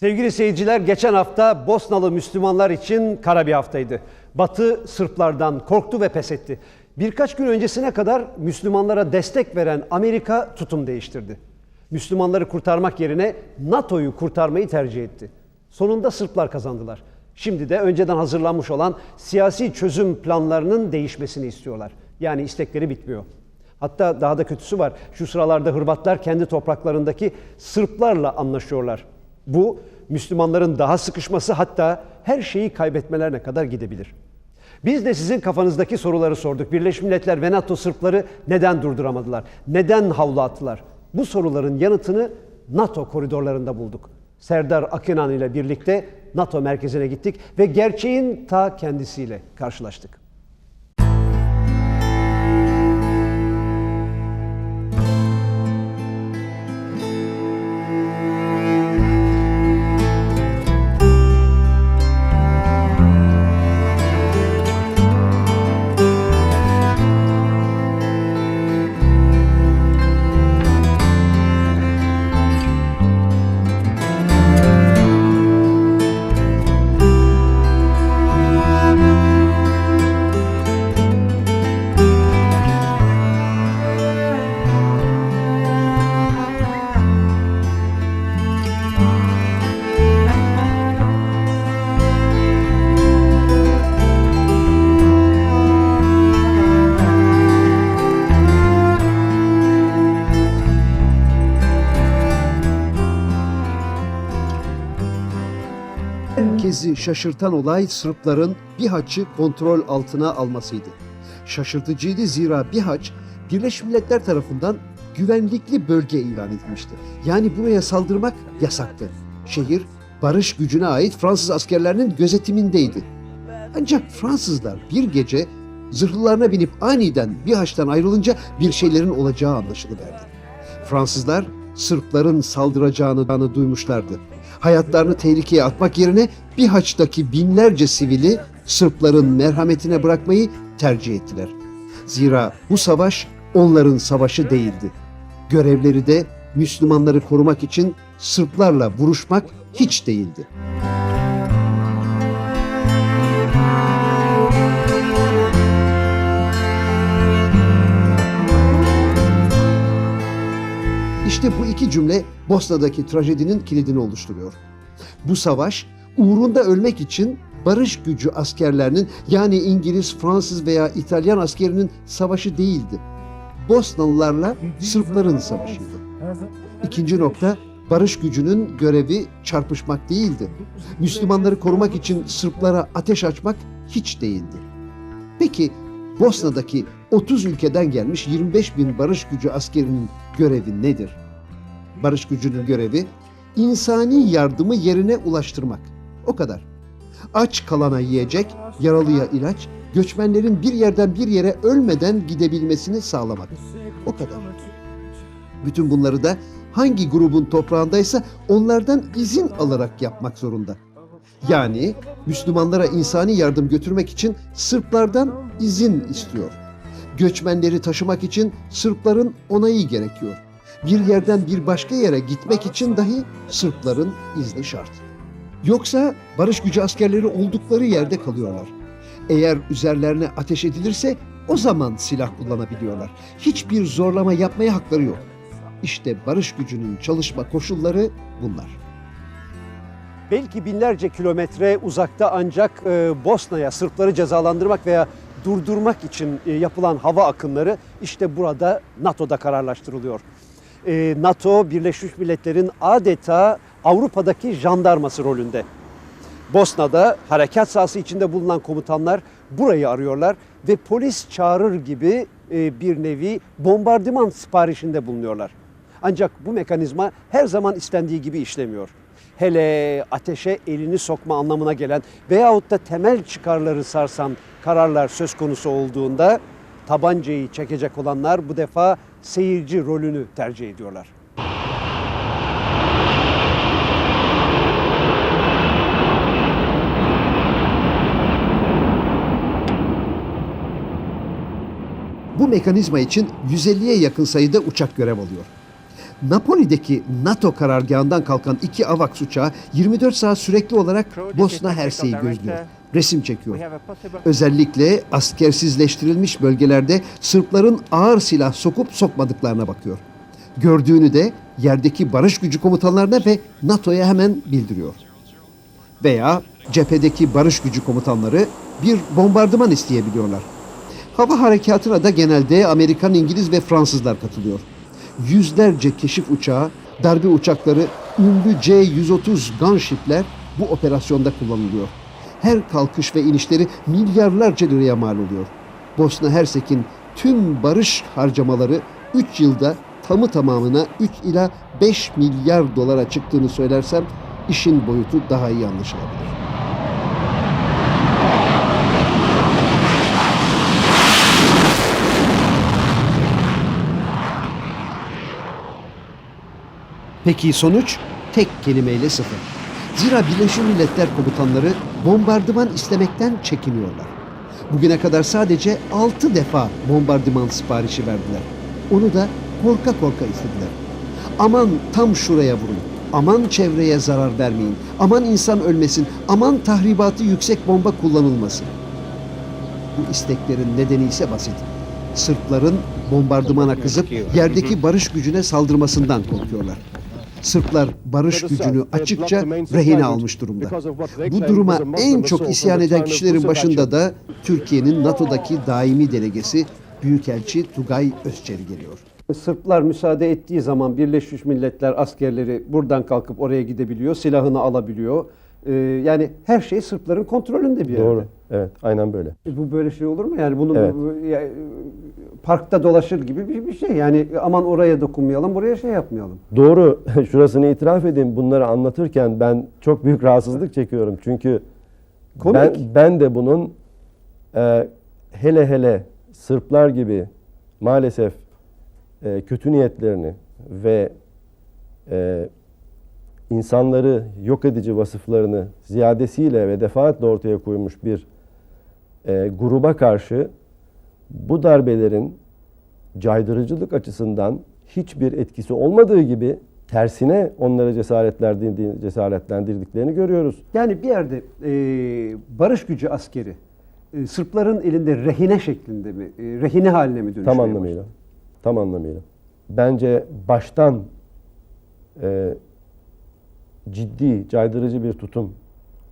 Sevgili seyirciler, geçen hafta Bosnalı Müslümanlar için kara bir haftaydı. Batı Sırplardan korktu ve pes etti. Birkaç gün öncesine kadar Müslümanlara destek veren Amerika tutum değiştirdi. Müslümanları kurtarmak yerine NATO'yu kurtarmayı tercih etti. Sonunda Sırplar kazandılar. Şimdi de önceden hazırlanmış olan siyasi çözüm planlarının değişmesini istiyorlar. Yani istekleri bitmiyor. Hatta daha da kötüsü var. Şu sıralarda Hırvatlar kendi topraklarındaki Sırplarla anlaşıyorlar. Bu Müslümanların daha sıkışması hatta her şeyi kaybetmelerine kadar gidebilir. Biz de sizin kafanızdaki soruları sorduk. Birleşmiş Milletler ve NATO Sırpları neden durduramadılar? Neden havlu attılar? Bu soruların yanıtını NATO koridorlarında bulduk. Serdar Akınan ile birlikte NATO merkezine gittik ve gerçeğin ta kendisiyle karşılaştık. Şaşırtan olay Sırpların Bihaç'ı kontrol altına almasıydı. Şaşırtıcıydı zira Bihaç Birleşmiş Milletler tarafından güvenlikli bölge ilan edilmişti. Yani buraya saldırmak yasaktı. Şehir barış gücüne ait Fransız askerlerinin gözetimindeydi. Ancak Fransızlar bir gece zırhlılarına binip aniden Bihaç'tan ayrılınca bir şeylerin olacağı anlaşılıverdi. Fransızlar Sırpların saldıracağını duymuşlardı. Hayatlarını tehlikeye atmak yerine Bihaç'taki binlerce sivili Sırpların merhametine bırakmayı tercih ettiler. Zira bu savaş onların savaşı değildi. Görevleri de Müslümanları korumak için Sırplarla vuruşmak hiç değildi. İşte bu iki cümle Bosna'daki trajedinin kilidini oluşturuyor. Bu savaş uğrunda ölmek için barış gücü askerlerinin yani İngiliz, Fransız veya İtalyan askerinin savaşı değildi. Bosnalılarla Sırpların savaşıydı. İkinci nokta barış gücünün görevi çarpışmak değildi. Müslümanları korumak için Sırplara ateş açmak hiç değildi. Peki Bosna'daki 30 ülkeden gelmiş 25 bin barış gücü askerinin görevi nedir? Barış gücünün görevi insani yardımı yerine ulaştırmak. O kadar. Aç kalana yiyecek, yaralıya ilaç, göçmenlerin bir yerden bir yere ölmeden gidebilmesini sağlamak. O kadar. Bütün bunları da hangi grubun toprağındaysa onlardan izin alarak yapmak zorunda. Yani Müslümanlara insani yardım götürmek için Sırplardan izin istiyor. Göçmenleri taşımak için Sırpların onayı gerekiyor. Bir yerden bir başka yere gitmek için dahi Sırpların izni şart. Yoksa barış gücü askerleri oldukları yerde kalıyorlar. Eğer üzerlerine ateş edilirse o zaman silah kullanabiliyorlar. Hiçbir zorlama yapmaya hakları yok. İşte barış gücünün çalışma koşulları bunlar. Belki binlerce kilometre uzakta ancak e, Bosna'ya Sırpları cezalandırmak veya durdurmak için e, yapılan hava akınları işte burada NATO'da kararlaştırılıyor. E, NATO Birleşmiş Milletler'in adeta Avrupa'daki jandarması rolünde. Bosna'da harekat sahası içinde bulunan komutanlar burayı arıyorlar ve polis çağırır gibi e, bir nevi bombardıman siparişinde bulunuyorlar. Ancak bu mekanizma her zaman istendiği gibi işlemiyor. Hele ateşe elini sokma anlamına gelen veyahut da temel çıkarları sarsan kararlar söz konusu olduğunda tabancayı çekecek olanlar bu defa seyirci rolünü tercih ediyorlar. Bu mekanizma için 150'ye yakın sayıda uçak görev alıyor. Napoli'deki NATO karargahından kalkan iki AVAX uçağı 24 saat sürekli olarak Bosna Hersey'i gözlüyor. Resim çekiyor. Özellikle askersizleştirilmiş bölgelerde Sırpların ağır silah sokup sokmadıklarına bakıyor. Gördüğünü de yerdeki barış gücü komutanlarına ve NATO'ya hemen bildiriyor. Veya cephedeki barış gücü komutanları bir bombardıman isteyebiliyorlar. Hava harekatına da genelde Amerikan, İngiliz ve Fransızlar katılıyor. Yüzlerce keşif uçağı, darbe uçakları, ünlü C-130 gunshipler bu operasyonda kullanılıyor. Her kalkış ve inişleri milyarlarca liraya mal oluyor. Bosna Hersek'in tüm barış harcamaları 3 yılda tamı tamamına 3 ila 5 milyar dolara çıktığını söylersem işin boyutu daha iyi anlaşılabilir. Peki sonuç? Tek kelimeyle sıfır. Zira Birleşmiş Milletler komutanları bombardıman istemekten çekiniyorlar. Bugüne kadar sadece 6 defa bombardıman siparişi verdiler. Onu da korka korka istediler. Aman tam şuraya vurun. Aman çevreye zarar vermeyin. Aman insan ölmesin. Aman tahribatı yüksek bomba kullanılmasın. Bu isteklerin nedeni ise basit. Sırpların bombardımana kızıp yerdeki barış gücüne saldırmasından korkuyorlar. Sırplar barış gücünü açıkça rehine almış durumda. Bu duruma en çok isyan eden kişilerin başında da Türkiye'nin NATO'daki daimi delegesi Büyükelçi Tugay Özçeri geliyor. Sırplar müsaade ettiği zaman Birleşmiş Milletler askerleri buradan kalkıp oraya gidebiliyor, silahını alabiliyor. Ee, yani her şey Sırpların kontrolünde bir Doğru. yerde. Evet, aynen böyle. E bu böyle şey olur mu? Yani bunu Evet. bu- ya, e, parkta dolaşır gibi bir, bir şey. Yani aman oraya dokunmayalım, buraya şey yapmayalım. Doğru. Şurasını itiraf edeyim. Bunları anlatırken ben çok büyük rahatsızlık çekiyorum. Çünkü Komik. ben ben de bunun e, hele hele Sırplar gibi maalesef e, kötü niyetlerini ve e, insanları yok edici vasıflarını ziyadesiyle ve defaatle ortaya koymuş bir e, gruba karşı bu darbelerin caydırıcılık açısından hiçbir etkisi olmadığı gibi tersine onları cesaretlendirdi- cesaretlendirdiklerini görüyoruz. Yani bir yerde e, barış gücü askeri e, Sırpların elinde rehine şeklinde mi, e, rehine haline mi dönüşmeye Tam başladı? anlamıyla. Tam anlamıyla. Bence baştan e, ciddi, caydırıcı bir tutum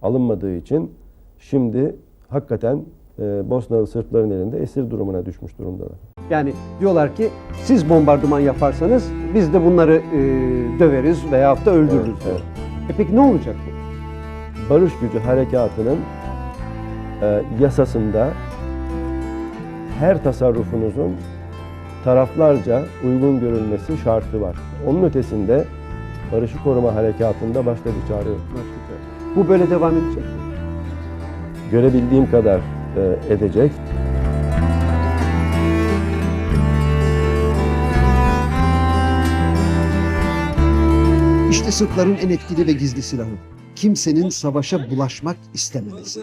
alınmadığı için şimdi hakikaten e, Bosnalı Sırpların elinde esir durumuna düşmüş durumdalar. Yani diyorlar ki siz bombardıman yaparsanız biz de bunları e, döveriz veyahut da öldürürüz. Evet, evet. E peki ne olacak bu? Barış Gücü Harekatı'nın e, yasasında her tasarrufunuzun taraflarca uygun görülmesi şartı var. Onun ötesinde Barışı Koruma Harekatı'nda başka bir çare yok. Bu böyle devam edecek mi? Görebildiğim kadar e, edecek. İşte Sırpların en etkili ve gizli silahı. Kimsenin savaşa bulaşmak istememesi.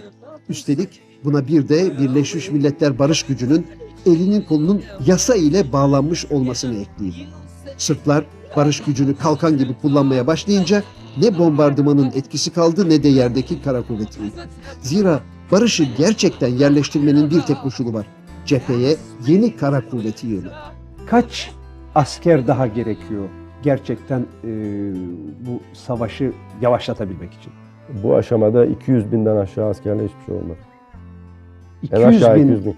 Üstelik buna bir de Birleşmiş Milletler Barış Gücü'nün elinin kolunun yasa ile bağlanmış olmasını ekleyin. Sırplar barış gücünü kalkan gibi kullanmaya başlayınca ne bombardımanın etkisi kaldı ne de yerdeki kara kuvvetinin. Zira barışı gerçekten yerleştirmenin bir tek koşulu var. Cepheye yeni kara kuvveti yığını. Kaç asker daha gerekiyor gerçekten e, bu savaşı yavaşlatabilmek için? Bu aşamada 200 binden aşağı askerle hiçbir şey olmaz. En 200 aşağı bin. 200 bin.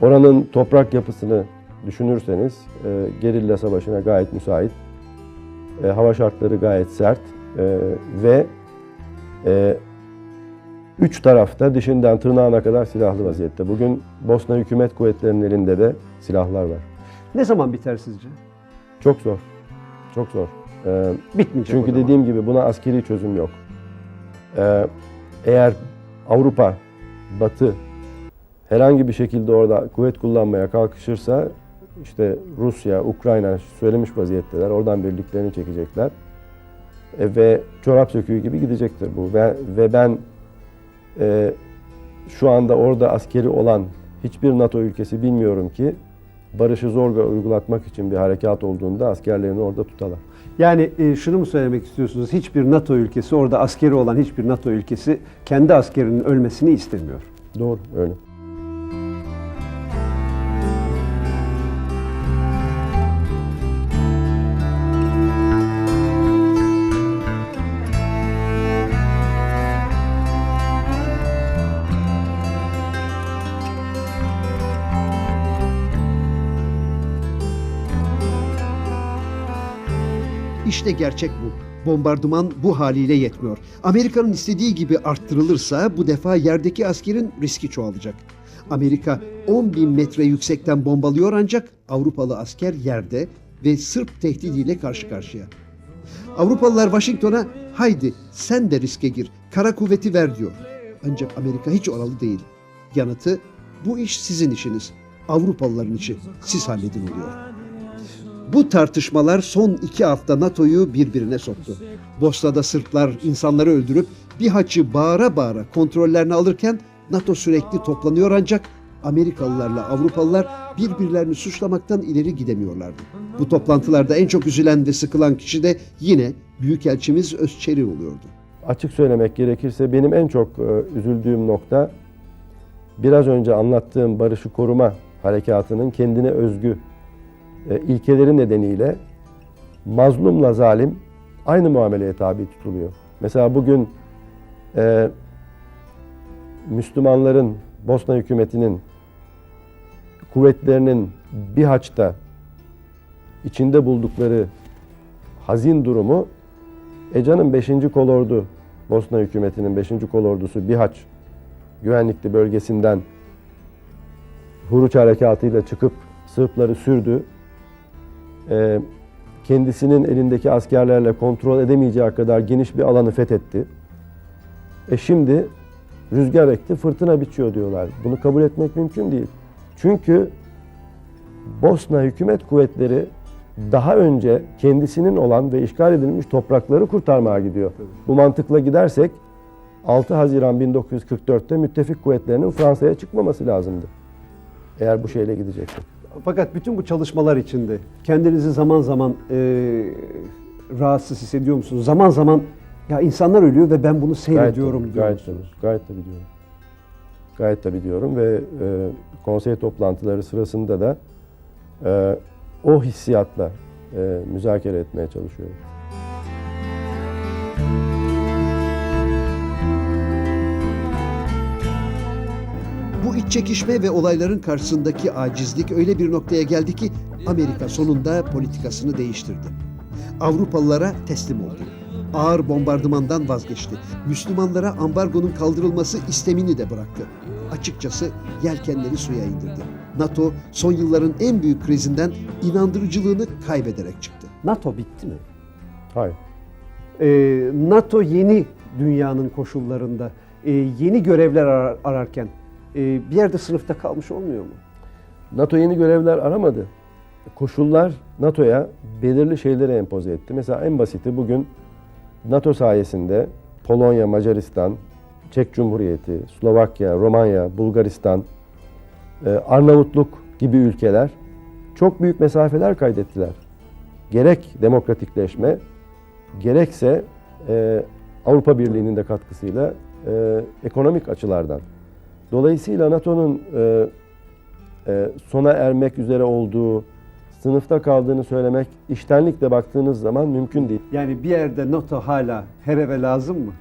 Oranın toprak yapısını düşünürseniz e, gerilla savaşına gayet müsait. E, hava şartları gayet sert e, ve e, üç tarafta dişinden tırnağına kadar silahlı vaziyette. Bugün Bosna hükümet kuvvetlerinin elinde de silahlar var. Ne zaman biter sizce? Çok zor. Çok zor. E, Bitmeyecek Çünkü dediğim gibi buna askeri çözüm yok. Ee, eğer Avrupa, Batı herhangi bir şekilde orada kuvvet kullanmaya kalkışırsa işte Rusya, Ukrayna söylemiş vaziyetteler. Oradan birliklerini çekecekler. E, ve çorap söküğü gibi gidecektir bu. Ve, ve ben e, şu anda orada askeri olan hiçbir NATO ülkesi bilmiyorum ki barışı zorla uygulatmak için bir harekat olduğunda askerlerini orada tutalar. Yani e, şunu mu söylemek istiyorsunuz? Hiçbir NATO ülkesi, orada askeri olan hiçbir NATO ülkesi kendi askerinin ölmesini istemiyor. Doğru öyle. İşte gerçek bu. Bombardıman bu haliyle yetmiyor. Amerika'nın istediği gibi arttırılırsa bu defa yerdeki askerin riski çoğalacak. Amerika 10 bin metre yüksekten bombalıyor ancak Avrupalı asker yerde ve Sırp tehdidiyle karşı karşıya. Avrupalılar Washington'a haydi sen de riske gir, kara kuvveti ver diyor. Ancak Amerika hiç oralı değil. Yanıtı bu iş sizin işiniz. Avrupalıların işi. Siz halledin oluyor. Bu tartışmalar son iki hafta NATO'yu birbirine soktu. Bosna'da Sırplar insanları öldürüp bir haçı bağıra bağıra kontrollerini alırken NATO sürekli toplanıyor ancak Amerikalılarla Avrupalılar birbirlerini suçlamaktan ileri gidemiyorlardı. Bu toplantılarda en çok üzülen ve sıkılan kişi de yine Büyükelçimiz Özçeri oluyordu. Açık söylemek gerekirse benim en çok e, üzüldüğüm nokta biraz önce anlattığım barışı koruma harekatının kendine özgü e, ilkeleri nedeniyle mazlumla zalim aynı muameleye tabi tutuluyor. Mesela bugün e, Müslümanların, Bosna hükümetinin kuvvetlerinin bir haçta içinde buldukları hazin durumu Eca'nın 5. kolordu, Bosna hükümetinin 5. kolordusu Bihaç güvenlikli bölgesinden Huruç harekatıyla çıkıp Sırpları sürdü. Ee, kendisinin elindeki askerlerle kontrol edemeyeceği kadar geniş bir alanı fethetti. E şimdi rüzgar ekti, fırtına biçiyor diyorlar. Bunu kabul etmek mümkün değil. Çünkü Bosna hükümet kuvvetleri daha önce kendisinin olan ve işgal edilmiş toprakları kurtarmaya gidiyor. Bu mantıkla gidersek 6 Haziran 1944'te müttefik kuvvetlerinin Fransa'ya çıkmaması lazımdı. Eğer bu şeyle gideceksek. Fakat bütün bu çalışmalar içinde kendinizi zaman zaman e, rahatsız hissediyor musunuz? Zaman zaman ya insanlar ölüyor ve ben bunu seyrediyorum tabii, diyor gayet musunuz? tabii, gayet tabii diyorum. Gayet tabii diyorum ve e, konsey toplantıları sırasında da e, o hissiyatla e, müzakere etmeye çalışıyorum. Çekişme ve olayların karşısındaki acizlik öyle bir noktaya geldi ki Amerika sonunda politikasını değiştirdi. Avrupalılara teslim oldu. Ağır bombardımandan vazgeçti. Müslümanlara ambargonun kaldırılması istemini de bıraktı. Açıkçası yelkenleri suya indirdi. NATO son yılların en büyük krizinden inandırıcılığını kaybederek çıktı. NATO bitti mi? Hayır. E, NATO yeni dünyanın koşullarında e, yeni görevler arar- ararken bir yerde sınıfta kalmış olmuyor mu? NATO yeni görevler aramadı. Koşullar NATO'ya belirli şeyleri empoze etti. Mesela en basiti bugün NATO sayesinde Polonya, Macaristan, Çek Cumhuriyeti, Slovakya, Romanya, Bulgaristan, e, Arnavutluk gibi ülkeler çok büyük mesafeler kaydettiler. Gerek demokratikleşme, gerekse e, Avrupa Birliği'nin de katkısıyla e, ekonomik açılardan. Dolayısıyla NATO'nun e, e, sona ermek üzere olduğu, sınıfta kaldığını söylemek iştenlikle baktığınız zaman mümkün değil. Yani bir yerde NATO hala her eve lazım mı?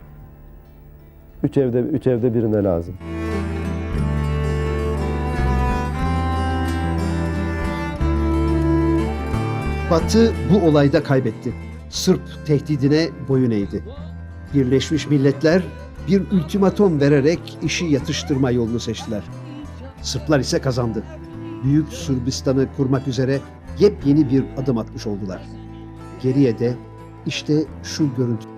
Üç evde, üç evde birine lazım. Batı bu olayda kaybetti. Sırp tehdidine boyun eğdi. Birleşmiş Milletler bir ultimatom vererek işi yatıştırma yolunu seçtiler. Sırplar ise kazandı. Büyük Sırbistan'ı kurmak üzere yepyeni bir adım atmış oldular. Geriye de işte şu görüntü